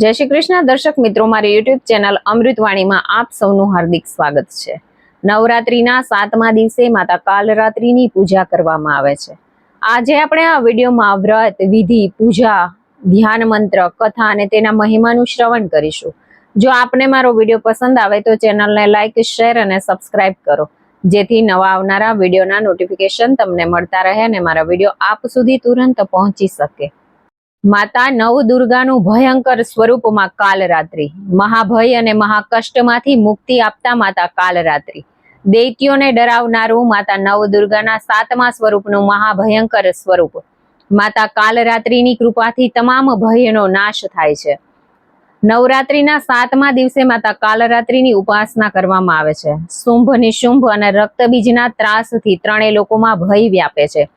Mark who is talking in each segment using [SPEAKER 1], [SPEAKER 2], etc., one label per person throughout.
[SPEAKER 1] જય શ્રી કૃષ્ણ. દર્શક મિત્રો, મારી યુટ્યુબ ચેનલ અમૃતવાણીમાં આપ સૌનું હાર્દિક સ્વાગત છે. નવરાત્રિના સાતમા દિવસે માતા કાલરાત્રિની પૂજા કરવામાં આવે છે. આજે આપણે આ વિડીયોમાં વ્રત, વિધિ, પૂજા, ધ્યાન મંત્ર, કથા અને તેના મહિમાનું શ્રવણ કરીશું. જો આપને મારો વીડિયો પસંદ આવે તો ચેનલને લાઇક શેર અને સબસ્ક્રાઇબ કરો. જેથી નવા આવનારા વિડીયોના નોટિફિકેશન તમને મળતા રહે અને મારા વીડિયો આપ સુધી તુરંત પહોંચી શકે. માતા નવદુર્ગાનું ભયંકર સ્વરૂપમાં કાલરાત્રિ. મહાભય અને મહાકષ્ટમાંથી મુક્તિ આપતા માતા કાલરાત્રિ. દૈત્યોને ડરાવનારું માતા નવ દુર્ગાના સાતમા સ્વરૂપનું મહાભયંકર સ્વરૂપ. માતા કાલરાત્રિની કૃપાથી તમામ ભયનો નાશ થાય છે. નવરાત્રિના સાતમા દિવસે માતા કાલરાત્રિની ઉપાસના કરવામાં આવે છે. શુંભ નિશુંભ અને રક્તબીજના ત્રાસથી ત્રણેય લોકોમાં ભય વ્યાપે છે.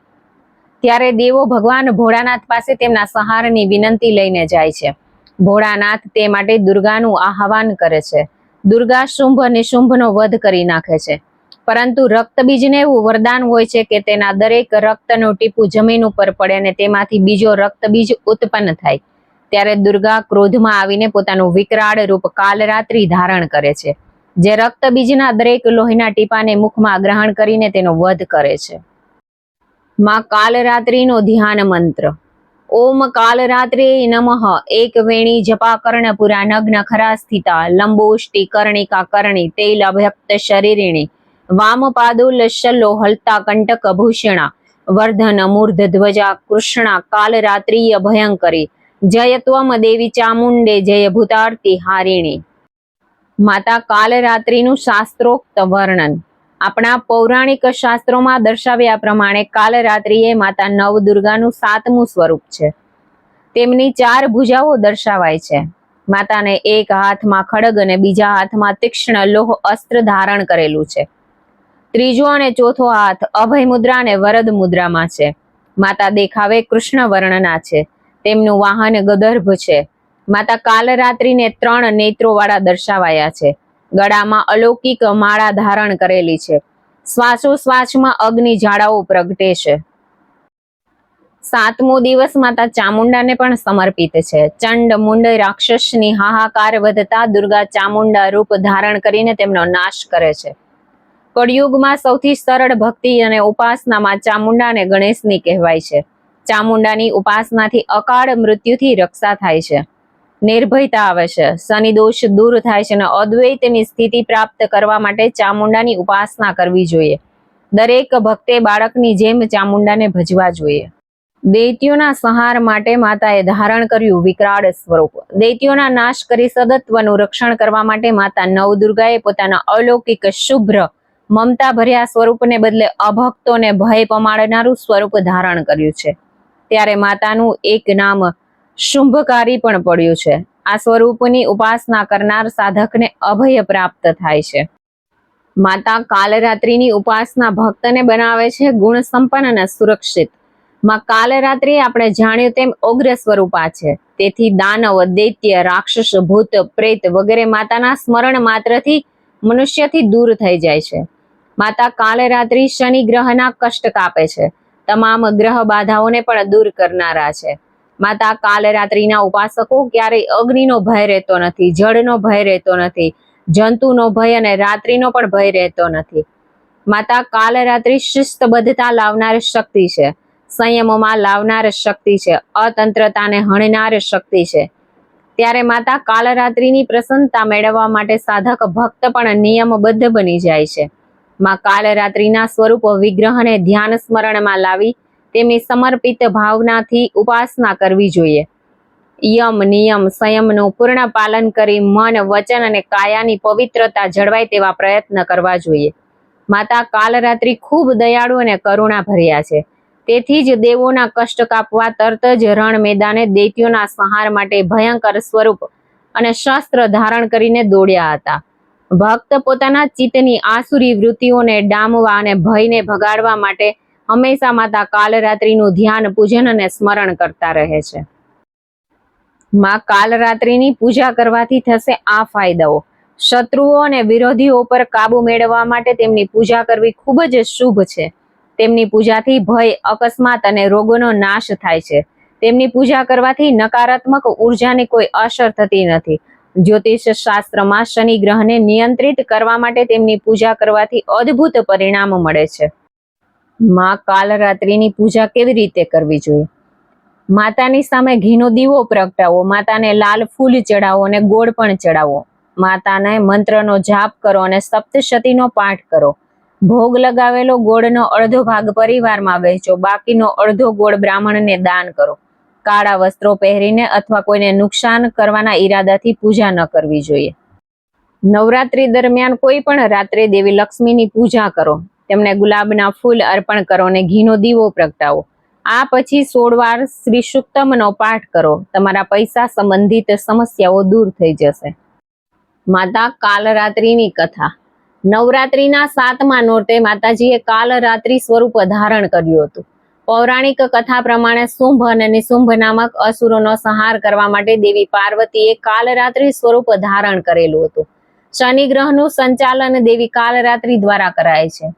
[SPEAKER 1] ત્યારે દેવો ભગવાન ભોળાનાથ પાસે તેમના સહારની વિનંતી લઈને જાય છે. ભોળાનાથ તે માટે દુર્ગાનું આહવાન કરે છે. દુર્ગા શુંભ નિશુંભનો વધ કરી નાખે છે. પરંતુ રક્તબીજને એવું વરદાન હોય છે કે તેના દરેક રક્તનું ટીપું જમીન ઉપર પડે અને તેમાંથી બીજો રક્તબીજ ઉત્પન્ન થાય. ત્યારે દુર્ગા ક્રોધમાં આવીને પોતાનું વિકરાળ રૂપ કાલરાત્રિ ધારણ કરે છે. જે રક્તબીજના દરેક લોહીના ટીપાને મુખમાં ગ્રહણ કરીને તેનો વધ કરે છે. માં કાલરાત્રિનો ધ્યાન મંત્ર ઓમ કાલરાત્રે નમઃ એક વેણી જપા કર્ણપુરા નગ્ન ખરા સ્થિતા લંબોષ્ટિ કર્ણિકા કર્ણી તેલ અભ્યક્ત શરીરિણી વામ પાદોલશલ્લો હલતા કંટક ભૂષણા વર્ધન મૂર્ધ ધ્વજા કૃષ્ણા કાલરાત્રિય ભયંકરી જય ત્વમ દેવી ચામુંડે જય ભૂતાર્તિ હારિણી માતા કાલરાત્રિનું શાસ્ત્રોક્ત વર્ણન આપણા પૌરાણિક શાસ્ત્રોમાં દર્શાવ્યા પ્રમાણે કાલરાત્રિએ માતા નવ દુર્ગાનું સાતમું સ્વરૂપ છે. તેમની ચાર ભુજાઓ દર્શાવાય છે. માતાને એક હાથમાં ખડગ અને બીજા હાથમાં તીક્ષ્ણ લોહ અસ્ત્ર ધારણ કરેલું છે. ત્રીજો અને ચોથો હાથ અભય મુદ્રા અને વરદ મુદ્રામાં છે. માતા દેખાવે કૃષ્ણ વર્ણના છે. તેમનું વાહન ગદર્ભ છે. માતા કાલરાત્રિને ત્રણ નેત્રો વાળા દર્શાવાયા છે. ગળામાં અલૌકિક માળા ધારણ કરેલી છે. શ્વાસોશ્વાસમાં અગ્નિ જ્વાળાઓ પ્રગટે છે. સાતમો દિવસ માતા ચામુંડાને પણ સમર્પિત છે. ચંડ મુંડ રાક્ષસની હાહાકાર વધતા દુર્ગા ચામુંડા રૂપ ધારણ કરીને તેમનો નાશ કરે છે. કળિયુગમાં સૌથી સરળ ભક્તિ અને ઉપાસનામાં ચામુંડા અને ગણેશની કહેવાય છે. ચામુંડાની ઉપાસનાથી અકાળ મૃત્યુથી રક્ષા થાય છે. નિર્ભયતા આવે છે. શનિ દોષ દૂર થાય છે અને અદ્વૈતની સ્થિતિ પ્રાપ્ત કરવા માટે ચામુંડાની ઉપાસના કરવી જોઈએ. દરેક ભક્તે બાળકની જેમ ચામુંડાને ભજવા જોઈએ. દૈત્યોના સંહાર માટે માતાએ ધારણ કર્યું વિકરાળ સ્વરૂપ. દૈત્યોના નાશ કરી સદત્વનું રક્ષણ કરવા માટે માતા નવદુર્ગાએ પોતાના અલૌકિક શુભ્ર મમતા ભર્યા સ્વરૂપને બદલે અભક્તોને ભય પમાડનારું સ્વરૂપ ધારણ કર્યું છે. ત્યારે માતાનું એક નામ શુંભકારી પણ પડ્યું છે. આ સ્વરૂપની ઉપાસના કરનાર સાધકને અભય પ્રાપ્ત થાય છે. માતા કાલરાત્રિની ઉપાસના ભક્તને બનાવે છે ગુણ સંપન્ન અને સુરક્ષિત. માં કાલરાત્રિ આપણે જાણ્યું તેમ ઉગ્ર સ્વરૂપા છે. તેથી દાનવ, દૈત્ય, રાક્ષસ, ભૂત, પ્રેત વગેરે માતાના સ્મરણ માત્રથી મનુષ્યથી દૂર થઈ જાય છે. માતા કાલરાત્રિ શનિ ગ્રહના કષ્ટ કાપે છે. તમામ ગ્રહ બાધાઓને પણ દૂર કરનારા છે. માતા કાલરાત્રિના ઉપાસકો ક્યારેય અગ્નિનો ભય રહેતો નથી, જળનો ભય રહેતો નથી, જંતુનો ભય અને રાત્રિનો પણ ભય રહેતો નથી. માતા કાલરાત્રિ શિસ્તબદ્ધતા લાવનાર શક્તિ છે, સંયમોમાં લાવનાર શક્તિ છે, અતંત્રતાને હણનાર શક્તિ છે. ત્યારે માતા કાલરાત્રિની પ્રસન્નતા મેળવવા માટે સાધક ભક્ત પણ નિયમબદ્ધ બની જાય છે. માં કાલરાત્રિના સ્વરૂપ વિગ્રહને ધ્યાન સ્મરણમાં લાવી તેમની સમર્પિત ભાવનાથી ઉપાસના કરવી જોઈએ. યમ, નિયમ, સંયમનું પૂર્ણ પાલન કરી મન, વચન અને કાયાની પવિત્રતા જળવાય તેવા પ્રયત્ન કરવા જોઈએ. માતા કાલરાત્રિ ખૂબ દયાળુ અને કરુણા ભર્યા છે. તેથી જ દેવોના કષ્ટ કાપવા તરત જ રણ મેદાને દૈત્યોના સંહાર માટે ભયંકર સ્વરૂપ અને શસ્ત્ર ધારણ કરીને દોડ્યા હતા. ભક્ત પોતાના ચિત્તની આસુરી વૃત્તિઓને ડામવા અને ભયને ભગાડવા માટે હંમેશા માતા કાલરાત્રિનું ધ્યાન, પૂજન અને સ્મરણ કરતા રહે છે. માં કાલરાત્રિની પૂજા કરવાથી થશે આ ફાયદાઓ. શત્રુઓ અને વિરોધીઓ પર કાબુ મેળવવા માટે તેમની પૂજા કરવી ખૂબ જ શુભ છે. તેમની પૂજાથી ભય, અકસ્માત અને રોગોનો નાશ થાય છે. તેમની પૂજા કરવાથી નકારાત્મક ઉર્જાની કોઈ અસર થતી નથી. જ્યોતિષ શાસ્ત્રમાં શનિ ગ્રહને નિયંત્રિત કરવા માટે તેમની પૂજા કરવાથી અદ્ભુત પરિણામ મળે છે. માં કાલરાત્રિની પૂજા કેવી રીતે કરવી જોઈએ? માતાની સામે ઘીનો દીવો પ્રગટાવો, માતાને લાલ ફૂલ ચડાવો અને ગોળ પણ ચડાવો. માતાને મંત્રનો જાપ કરો અને સપ્તશતીનો પાઠ કરો. ભોગ લગાવેલો ગોળનો અડધો ભાગ પરિવારમાં વહેંચો, બાકીનો અડધો ગોળ બ્રાહ્મણને દાન કરો. કાળા વસ્ત્રો પહેરીને અથવા કોઈને નુકસાન કરવાના ઈરાદાથી પૂજા ન કરવી જોઈએ. નવરાત્રી દરમિયાન કોઈ પણ રાત્રે દેવી લક્ષ્મીની પૂજા કરો. તેમને ગુલાબના ફૂલ અર્પણ કરો અને ઘીનો દીવો પ્રગટાવો. આ પછી સોળ વાર શ્રી સુક્તમનો પાઠ કરો. તમારા પૈસા સંબંધિત સમસ્યાઓ દૂર થઈ જશે. માતા કાલરાત્રિની કથા. નવરાત્રિના સાતમા નોરતે માતાજીએ કાલરાત્રિ સ્વરૂપ ધારણ કર્યું હતું. પૌરાણિક કથા પ્રમાણે શુંભ અને નિશુંભ નામક અસુરોનો સંહાર કરવા માટે દેવી પાર્વતીએ કાલરાત્રિ સ્વરૂપ ધારણ કરેલું હતું. શનિ ગ્રહનું સંચાલન દેવી કાલરાત્રિ દ્વારા કરાય છે.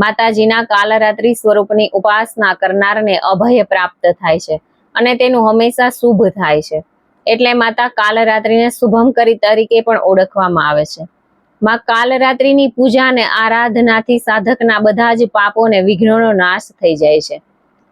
[SPEAKER 1] માતાજીના કાલરાત્રિ સ્વરૂપની ઉપાસના કરનારને અભય પ્રાપ્ત થાય છે અને તેનું હંમેશા શુભ થાય છે. એટલે માતા કાલરાત્રિને શુભમકરી તરીકે પણ ઓળખવામાં આવે છે. માં કાલરાત્રિની પૂજા અને આરાધનાથી સાધકના બધા જ પાપોને વિઘ્નોનો નાશ થઈ જાય છે.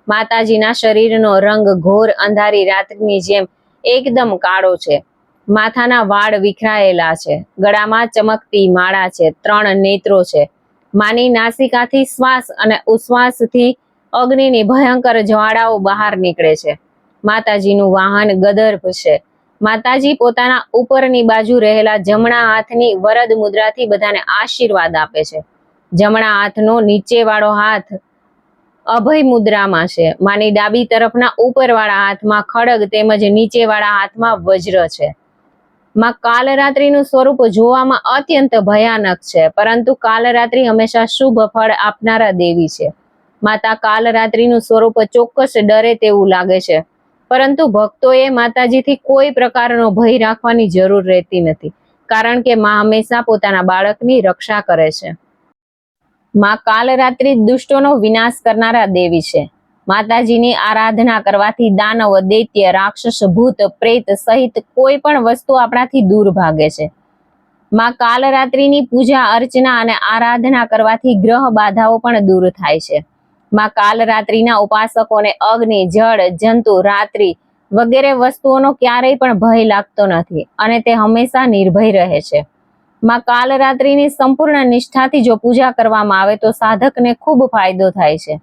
[SPEAKER 1] માતાજીના શરીરનો રંગ ઘોર અંધારી રાત્રિની જેમ એકદમ કાળો છે. માથાના વાળ વિખરાયેલા છે. ગળામાં ચમકતી માળા છે. ત્રણ નેત્રો છે. માની નાસિકાથી શ્વાસ અને ઉશ્વાસથી અગ્નિની ભયંકર જ્વાળાઓ બહાર નીકળે છે. માતાજીનું વાહન ગદર્ભ છે. માતાજી પોતાના ઉપરની બાજુ રહેલા જમણા હાથની વરદ મુદ્રાથી બધાને આશીર્વાદ આપે છે. જમણા હાથનો નીચેવાળો હાથ અભય મુદ્રામાં છે. માની ડાબી તરફના ઉપરવાળા હાથમાં ખડગ તેમજ નીચેવાળા હાથમાં વજ્ર છે. માં કાલરાત્રિનું સ્વરૂપ જોવામાં અત્યંત ભયાનક છે, પરંતુ કાલરાત્રિ હંમેશા શુભ ફળ આપનારા દેવી છે. માતા કાલરાત્રિનું સ્વરૂપ ચોક્કસ ડરે તેવું લાગે છે, પરંતુ ભક્તોએ માતાજીથી કોઈ પ્રકારનો ભય રાખવાની જરૂર રહેતી નથી, કારણ કે માં હંમેશા પોતાના બાળકની રક્ષા કરે છે. માં કાલરાત્રિ દુષ્ટોનો વિનાશ કરનારા દેવી છે. માતાજીની આરાધના કરવાથી દાનવ, દૈત્ય, રાક્ષસ, ભૂત, પ્રેત સહિત કોઈ પણ વસ્તુ આપણાથી દૂર ભાગે છે. માં કાલરાત્રિની પૂજા, અર્ચના અને આરાધના કરવાથી ગ્રહ બાધાઓ પણ દૂર થાય છે. માં કાલરાત્રિના ઉપાસકોને અગ્નિ, જળ, જંતુ, રાત્રિ વગેરે વસ્તુઓનો ક્યારેય પણ ભય લાગતો નથી અને તે હંમેશા નિર્ભય રહે છે. માં કાલરાત્રિની સંપૂર્ણ નિષ્ઠાથી જો પૂજા કરવામાં આવે તો સાધકને ખૂબ ફાયદો થાય છે.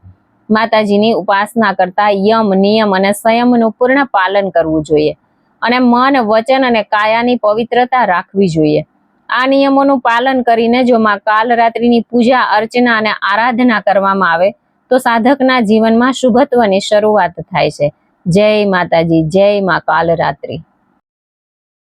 [SPEAKER 1] માતાજીની ઉપાસના કરતા યમ, નિયમ અને સંયમનું પૂર્ણ પાલન કરવું જોઈએ અને મન, વચન અને કાયાની પવિત્રતા રાખવી જોઈએ. આ નિયમોનું પાલન કરીને જો માં કાલરાત્રિની પૂજા, અર્ચના અને આરાધના કરવામાં આવે, તો સાધકના જીવનમાં શુભત્વની શરૂઆત થાય છે. જય માતાજી, જય માં કાલરાત્રિ.